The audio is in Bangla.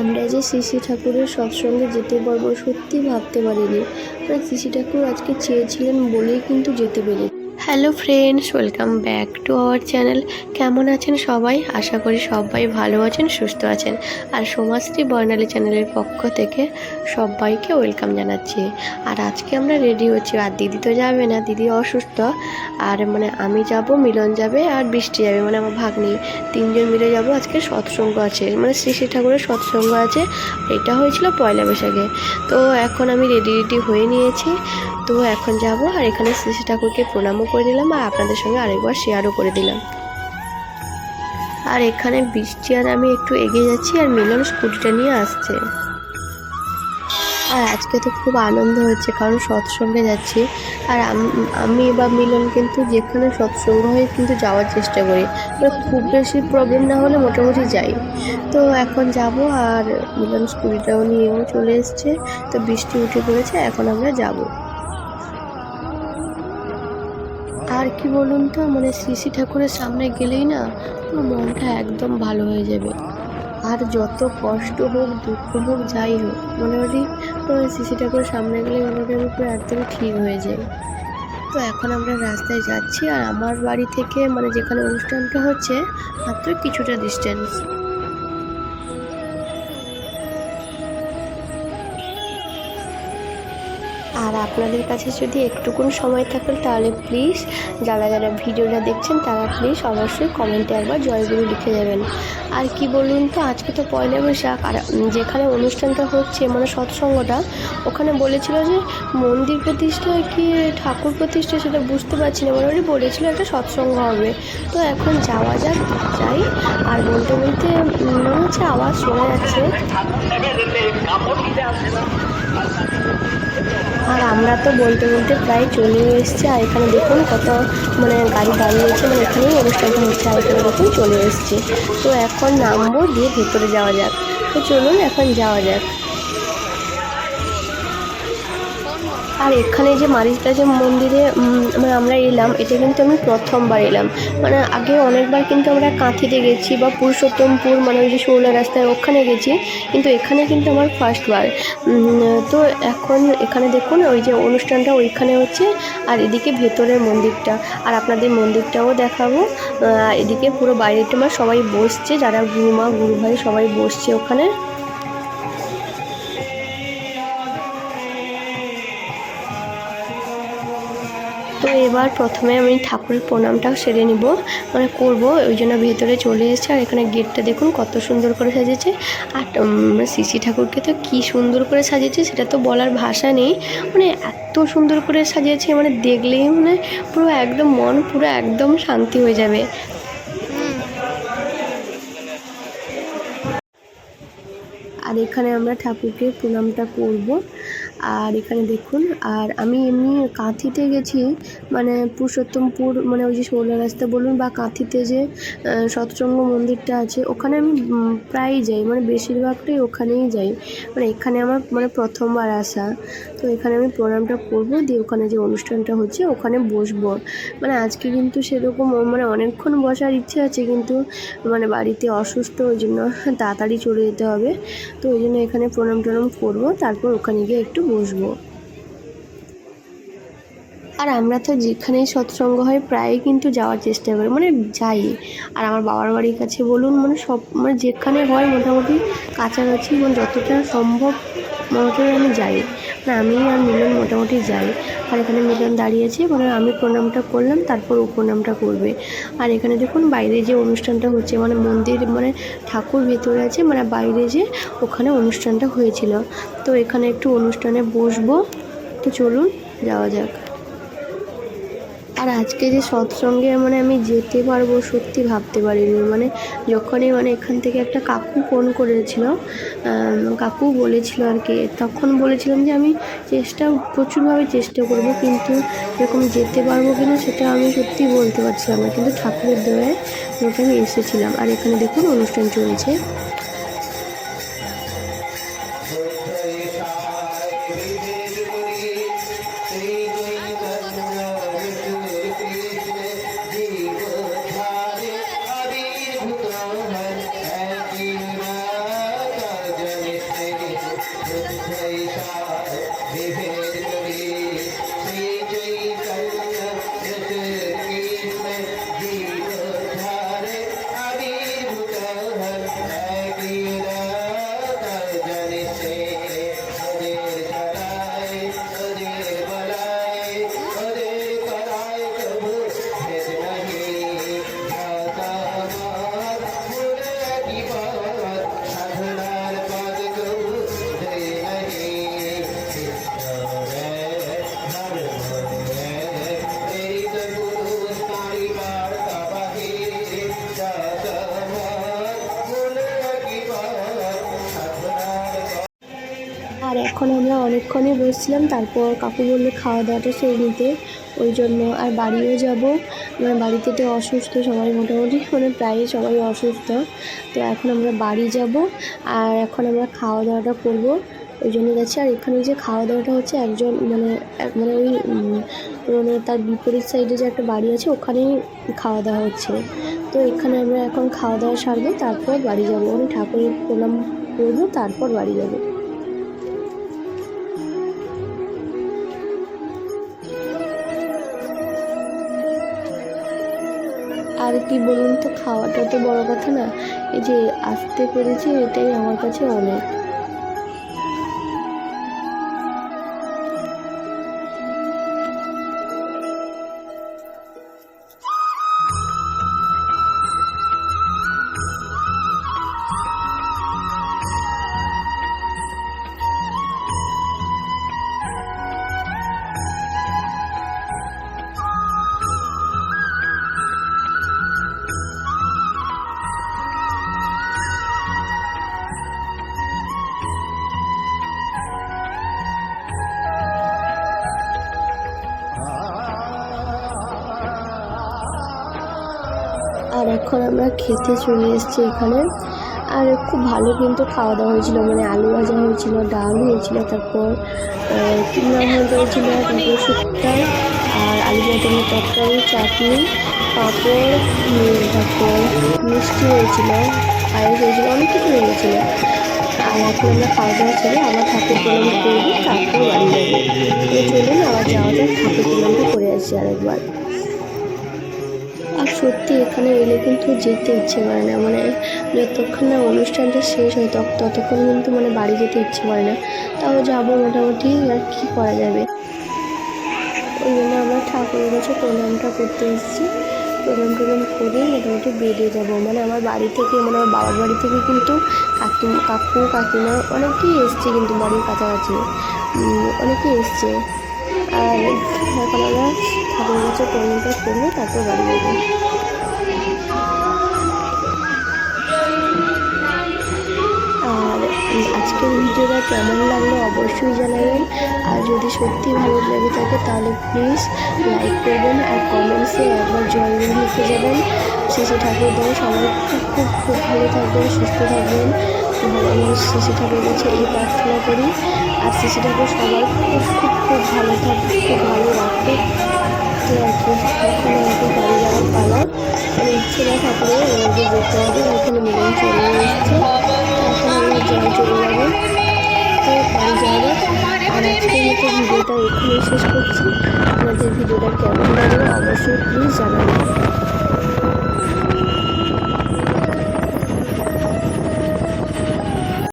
আমরা যে শ্রী ঠাকুরের সৎসঙ্গে যেতে পারব সত্যি ভাবতে পারিনি। কারণ শ্রী ঠাকুর আজকে চেয়েছিলেন বলেই কিন্তু যেতে পেরে hello friends welcome back to our channel কেমন আছেন সবাই? আশা করি সবাই ভালো আছেন, সুস্থ আছেন। আর সমাজশ্রী বর্ণালী চ্যানেলের পক্ষ থেকে সবাইকে ওয়েলকাম জানাচ্ছি। আর আজকে আমরা রেডি হচ্ছি। আর দিদি তো যাবে না, দিদি অসুস্থ। আর মানে আমি যাব, মিলন যাবে আর বৃষ্টি যাবে। মানে আমার ভাগ্নি, তিনজন মিলে যাব। আজকে সৎসঙ্গ আছে। মানে শ্রী শ্রী ঠাকুরের সৎসঙ্গ আছে। এটা হয়েছিল পয়লা বৈশাখে। তো এখন আমি রেডি রেডি হয়ে নিয়েছি। তো এখন যাব আর এখানে শ্রী শ্রী ঠাকুরকে প্রণামও করে দিলাম আর আপনাদের সঙ্গে আরেকবার শেয়ারও করে দিলাম। আর এখানে বৃষ্টি আর আমি একটু এগিয়ে যাচ্ছি আর মিলন স্কুটিটা নিয়ে আসছে। আর আজকে তো খুব আনন্দ হচ্ছে, কারণ সৎসঙ্গে যাচ্ছি। আর আমি বা মিলন কিন্তু যেখানে সৎসঙ্গ হয়ে কিন্তু যাওয়ার চেষ্টা করি। খুব বেশি প্রবলেম না হলে মোটামুটি যাই। তো এখন যাব আর মিলন স্কুটিটাও নিয়েও চলে এসছে। তো বৃষ্টি উঠে পড়েছে, এখন আমরা যাব। আর কি বলুন তো? মানে শ্রী শ্রী ঠাকুরের সামনে গেলেই না মনটা একদম ভালো হয়ে যাবে। আর যত কষ্ট হোক, দুঃখ হোক, যাই হোক মোটামুটি মানে শ্রী ঠাকুরের সামনে গেলে মোটামুটি আমি পুরো একদমই ঠিক হয়ে যাই তো এখন আমরা রাস্তায় যাচ্ছি আর আমার বাড়ি থেকে মানে যেখানে অনুষ্ঠানটা হচ্ছে, মাত্র কিছুটা ডিস্টেন্স আর আপনাদের কাছে যদি একটুকুন সময় থাকে তাহলে প্লিজ যারা যারা ভিডিওটা দেখছেন, তারা প্লিজ অবশ্যই কমেন্টে একবার জয়গুরু লিখে যাবেন আর কি বলুন তো, আজকে তো পয়লা বৈশাখ, আর যেখানে অনুষ্ঠানটা হচ্ছে মানে সৎসঙ্গটা, ওখানে বলেছিল যে মন্দির প্রতিষ্ঠা কি ঠাকুর প্রতিষ্ঠা সেটা বুঝতে পারছি না মোটামুটি বলেছিল একটা সৎসঙ্গ হবে। তো এখন যাওয়া যাক, যাই, আর বলতে বলতে মনে হচ্ছে আওয়াজ শোনা যাচ্ছে। আর আমরা তো বলতে বলতে প্রায় চলে এসেছি। আর এখানে দেখুন কত মানে গাড়ি দাঁড়িয়ে আছে মানে এখানেই অনুষ্ঠানটা হচ্ছে, আর এখানে দেখুন চলে এসেছি। তো এখন নামবো দিয়ে ভেতরে যাওয়া যাক। তো চলুন, এখন যাওয়া যাক। আর এখানে যে মারিচটা যে মন্দিরে মানে আমরা এলাম, এটা কিন্তু আমি প্রথমবার এলাম। মানে আগে অনেকবার কিন্তু আমরা কাঁথিতে গেছি বা পুরুষোত্তমপুর মানে ওই যে শৌলা রাস্তায় ওখানে গেছি, কিন্তু এখানে কিন্তু আমার ফার্স্টবার তো এখন এখানে দেখুন, ওই যে অনুষ্ঠানটা ওইখানে হচ্ছে, আর এদিকে ভেতরের মন্দিরটা। আর আপনাদের মন্দিরটাও দেখাবো। এদিকে পুরো বাইরেটা সবাই বসছে, যারা গুরুমা গুরু ভাই সবাই বসছে ওখানে। এবার প্রথমে আমি ঠাকুরের প্রণামটাও সেরে নিব মানে করব, ওই জন্য ভেতরে চলে এসেছে। আর এখানে গেটটা দেখুন কত সুন্দর করে সাজিয়েছে। আর শ্রী ঠাকুরকে তো কী সুন্দর করে সাজিয়েছে, সেটা তো বলার ভাষা নেই। মানে এত সুন্দর করে সাজিয়েছে মানে দেখলেই মানে পুরো একদম মন পুরো একদম শান্তি হয়ে যাবে। আর এখানে আমরা ঠাকুরকে প্রণামটা করব। আর এখানে দেখুন, আর আমি এমনি কাঁথিতে গেছি মানে পুরুষোত্তমপুর মানে ওই যে ষোলো রাস্তা বলুন বা কাঁথিতে যে সৎসঙ্গ মন্দিরটা আছে, ওখানে আমি প্রায়ই যাই মানে বেশিরভাগটাই ওখানেই যাই। মানে এখানে আমার মানে প্রথমবার আসা। তো এখানে আমি প্রণামটা করব, দিয়ে ওখানে যে অনুষ্ঠানটা হচ্ছে ওখানে বসবো। মানে আজকে কিন্তু সেরকম মানে অনেকক্ষণ বসার ইচ্ছে আছে কিন্তু মানে বাড়িতে অসুস্থ, ওই জন্য তাড়াতাড়ি চলে যেতে হবে। তো ওই জন্য এখানে প্রণাম টনাম করব, তারপর ওখানে গিয়ে একটু বসবো। আর আমরা তো যেখানেই সৎসঙ্গ হয় প্রায়ই কিন্তু যাওয়ার চেষ্টা করি মানে যাই। আর আমার বাবার বাড়ির কাছে বলুন মানে সব মানে যেখানে হয় মোটামুটি কাছাকাছি মানে যতটা সম্ভব মোটামুটি আমি যাই। মানে আমি আর মিলন মোটামুটি যাই। আর এখানে মিলন দাঁড়িয়েছে মানে আমি প্রণামটা করলাম, তারপর ও প্রণামটা করবে। আর এখানে দেখুন, বাইরে যে অনুষ্ঠানটা হচ্ছে মানে মন্দির মানে ঠাকুর ভেতরে আছে মানে বাইরে যে ওখানে অনুষ্ঠানটা হয়েছিল। তো এখানে একটু অনুষ্ঠানে বসবো। তো চলুন, যাওয়া যাক। আর আজকে যে সৎসঙ্গে মানে আমি যেতে পারব সত্যি ভাবতে পারিনি। মানে যখনই মানে এখান থেকে একটা কাকু ফোন করেছিল কাকু বলেছিল আর কি, তখন বলেছিলাম যে আমি চেষ্টা, প্রচুরভাবে চেষ্টা করব, কিন্তু এরকম যেতে পারব কিনা সেটা আমি সত্যি বলতে পারছিলাম না। কিন্তু ঠাকুরের দয়ায় ওটা আমি এসেছিলাম। আর এখানে দেখুন অনুষ্ঠান চলছে। এখন আমরা অনেকক্ষণই বসছিলাম, তারপর কাকু বলল খাওয়া দাওয়াটা সেরে নিতে। ওই জন্য আর বাড়িও যাব। মানে বাড়িতে তো অসুস্থ, সবাই মোটামুটি মানে প্রায়ই সবাই অসুস্থ। তো এখন আমরা বাড়ি যাব আর এখন আমরা খাওয়া দাওয়াটা করব। ওই জন্য যাচ্ছি। আর এখানে যে খাওয়া দাওয়াটা হচ্ছে, একজন মানে মানে ওই মানে তার বিপরীত সাইডে যে একটা বাড়ি আছে, ওখানেই খাওয়া দাওয়া হচ্ছে। তো এখানে আমরা এখন খাওয়া দাওয়া সারবো, তারপর বাড়ি যাব। মানে ঠাকুরের প্রণাম করব, তারপর বাড়ি যাব। কি বলুন তো, খাওয়াটা তো বড় কথা না। এই যে আসতে পেরেছি এটাই আমার কাছে অনেক। এখন আমরা খেতে চলে এসেছি এখানে। আর খুব ভালো কিন্তু খাওয়া দাওয়া হয়েছিল। মানে আলু ভাজা হয়েছিল ডাল হয়েছিল তারপর আহ, কি নাম হয়েছিল তারপর শুক্তা আর আলু পটলের তরকারি চাটনি পাঁপড় তারপর মিষ্টি হয়েছিল পায়েস হয়েছিল অনেক কিছু হয়েছিল আর এখন আমরা খাওয়া দাওয়া ছেড়ে আবার ঠাকুর প্রণাম করব তারপর বাড়ি যাব। চলুন আবার যাওয়া যাক ঠাকুর প্রণামটা করে আসছি আরেকবার। আর সত্যি এখানে এলে কিন্তু যেতে ইচ্ছে করে না। মানে যতক্ষণ না অনুষ্ঠানটা শেষ হয় ততক্ষণ কিন্তু মানে বাড়ি যেতে ইচ্ছে করে না। তাও যাব মোটামুটি, আর কী করা যাবে? ওই জন্য আমরা ঠাকুরের কাছে প্রণামটা করতে এসেছি। প্রণাম টনাম করে মোটামুটি বেরিয়ে যাব। মানে আমার বাড়ি থেকে মানে আমার বাবার বাড়ি থেকে কিন্তু কাকি, কাকু, কাকিমা অনেকেই এসছে কিন্তু বাড়ির কাছাকাছি। অনেকেই এসছে। আর এখন আমরা ঠাকুরের কাছে প্রণামটা করব তারপর বাড়ি যাব। আর আজকের ভিডিওটা কেমন লাগল অবশ্যই জানাবেন। আর যদি সত্যি ভালো লেগে থাকে তাহলে প্লিজ লাইক করবেন আর কমেন্টসে একবার জয় লিখে যাবেন। শিশু ঠাকুর দেয়, সবাই খুব খুব খুব ভালো থাকবেন, সুস্থ থাকবেন। আমি শিশু ঠাকুরের কাছে এই প্রার্থনা করি। আর শিশু ঠাকুর সবাই খুব খুব খুব ভালো থাকবে খুব ভালো রাখবে কি এখন আমাকে বাড়ি ইচ্ছে না যেতে হবে ওখানে মিলন চলে এসেছে। এখন আমরা জল চলে যাব। তো আর আজকের মতো ভিডিওটা এখানে শেষ করছি। আপনাদের ভিডিওটা কেমন লাগল অবশ্যই প্লিজ জানাবেন।